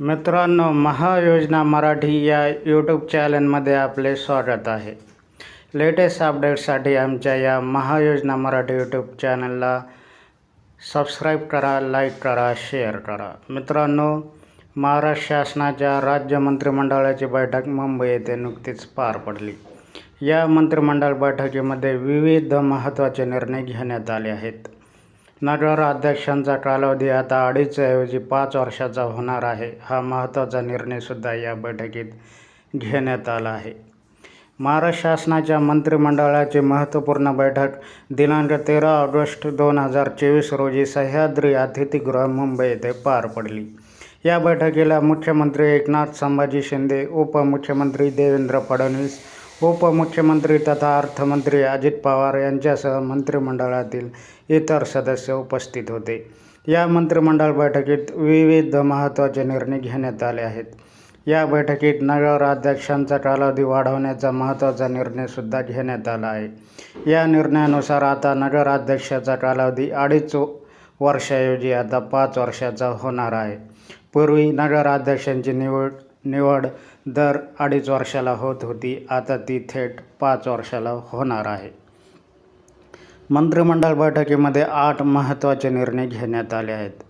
मित्रांनो महायोजना मराठी या यूट्यूब चॅनलमध्ये आपले स्वागत आहे. लेटेस्ट अपडेट्ससाठी आमच्या या महायोजना मराठी यूट्यूब चॅनलला सबस्क्राईब करा लाईक करा शेअर करा. मित्रांनो महाराष्ट्र शासनाच्या राज्य मंत्रिमंडळाची बैठक मुंबई येथे नुकतीच पार पडली. या मंत्रिमंडळ बैठकीमध्ये विविध महत्त्वाचे निर्णय घेण्यात आले आहेत. नगर अध्यक्षांचा कालावधी आता अडीचऐवजी पाच वर्षाचा होणार आहे. हा महत्त्वाचा निर्णयसुद्धा या बैठकीत घेण्यात आला आहे. महाराष्ट्र शासनाच्या मंत्रिमंडळाची महत्त्वपूर्ण बैठक दिनांक तेरा ऑगस्ट दोन हजार चोवीस रोजी सह्याद्री अतिथीगृह मुंबई येथे पार पडली. या बैठकीला मुख्यमंत्री एकनाथ संभाजी शिंदे उपमुख्यमंत्री देवेंद्र फडणवीस उपमुख्यमंत्री तथा अर्थमंत्री अजित पवार यांच्यासह मंत्रिमंडळातील इतर सदस्य उपस्थित होते. या मंत्रिमंडळ बैठकीत विविध महत्त्वाचे निर्णय घेण्यात आले आहेत. या बैठकीत नगराध्यक्षांचा कालावधी वाढवण्याचा महत्त्वाचा निर्णयसुद्धा घेण्यात आला आहे. या निर्णयानुसार आता नगराध्यक्षाचा कालावधी अडीच वर्षाऐवजी आता पाच वर्षाचा होणार आहे. पूर्वी नगराध्यक्षांची निवड निवड दर अडीच वर्षाला होत होती. आता ती थेट पाच वर्षाला होणार आहे. मंत्रिमंडळ बैठकीमध्ये आठ महत्त्वाचे निर्णय घेण्यात आले आहेत.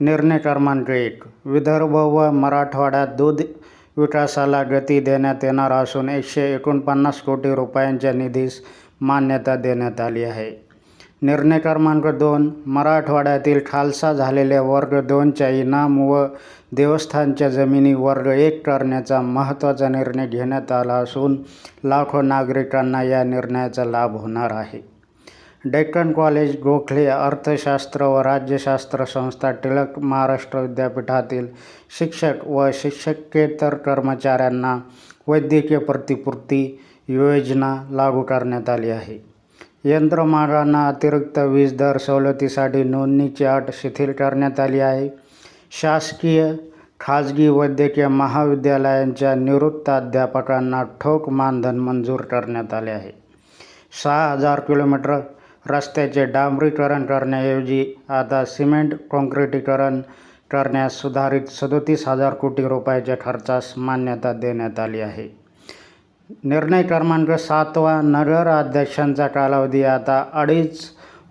निर्णय क्रमांक एक विदर्भ व मराठवाड्यात दूध विकासाला गती देण्यात येणार असून एकशे एकोणपन्नास कोटी रुपयांच्या निधीस मान्यता देण्यात आली आहे. निर्णय क्रमांक दोन मराठवाड्यातील खालसा झालेल्या वर्ग दोनच्या इनाम व देवस्थानच्या जमिनी वर्ग एक करण्याचा महत्त्वाचा निर्णय घेण्यात आला असून लाखो नागरिकांना या निर्णयाचा लाभ होणार आहे. डेक्कन कॉलेज गोखले अर्थशास्त्र व राज्यशास्त्र संस्था टिळक महाराष्ट्र विद्यापीठातील शिक्षक व शिक्षकेतर कर्मचाऱ्यांना वैद्यकीय प्रतिपूर्ती योजना लागू करण्यात आली आहे. यंत्रमागांना अतिरिक्त वीज दर सवलतीसाठी नोंदणीची अट शिथिल करण्यात आली आहे. शासकीय खाजगी वैद्यकीय महाविद्यालयांच्या निवृत्त अध्यापकांना ठोक मानधन मंजूर करण्यात आले आहे. सहा हजार किलोमीटर रस्त्याचे डांबरीकरण करण्याऐवजी आता सिमेंट काँक्रिटीकरण करण्यास सुधारित सदोतीस हजार कोटी रुपयाच्या खर्चास मान्यता देण्यात आली आहे. निर्णय क्रमांक सातवा नगर अध्यक्षांचा कालावधी आता अडीच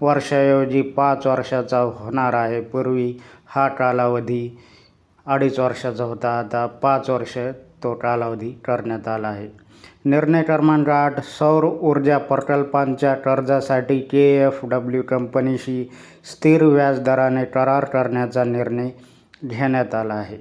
वर्षाऐवजी पाच वर्षाचा होणार आहे. पूर्वी हा कालावधी अडीच वर्षाचा होता. आता पाच वर्ष तो कालावधी करण्यात आला आहे. निर्णय क्रमांक आठ सौर ऊर्जा प्रकल्पांच्या कर्जासाठी के एफ डब्ल्यू कंपनीशी स्थिर व्याजदराने करार करण्याचा निर्णय घेण्यात आला आहे.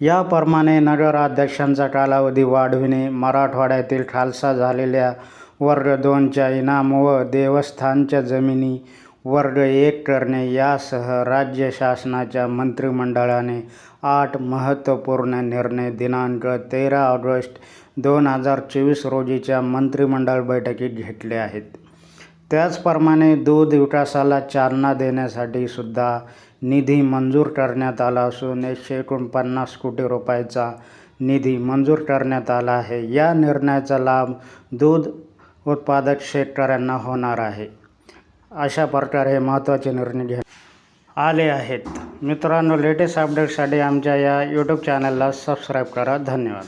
याप्रमाणे नगराध्यक्षांचा कालावधी वाढविणे मराठवाड्यातील खालसा झालेल्या वर्ग दोनच्या इनाम व देवस्थानच्या जमिनी वर्ग एक करणे यासह राज्य शासनाच्या मंत्रिमंडळाने आठ महत्त्वपूर्ण निर्णय दिनांक तेरा ऑगस्ट दोन हजार चोवीस रोजीच्या मंत्रिमंडळ बैठकीत घेतले आहेत. त्याचप्रमाणे दूध विकासाला चालना देण्यासाठी सुद्धा निधी मंजूर करण्यात आला असून एकशे एकोणपन्नास कोटी रुपयाचा निधी मंजूर करण्यात आला आहे. या निर्णयाचा लाभ दूध उत्पादक शेतकऱ्यांना होणार आहे. अशा प्रकारे महत्त्वाचे निर्णय घे आले आहेत. मित्रांनो लेटेस्ट अपडेटसाठी आमच्या या यूट्यूब चॅनलला सबस्क्राईब करा. धन्यवाद.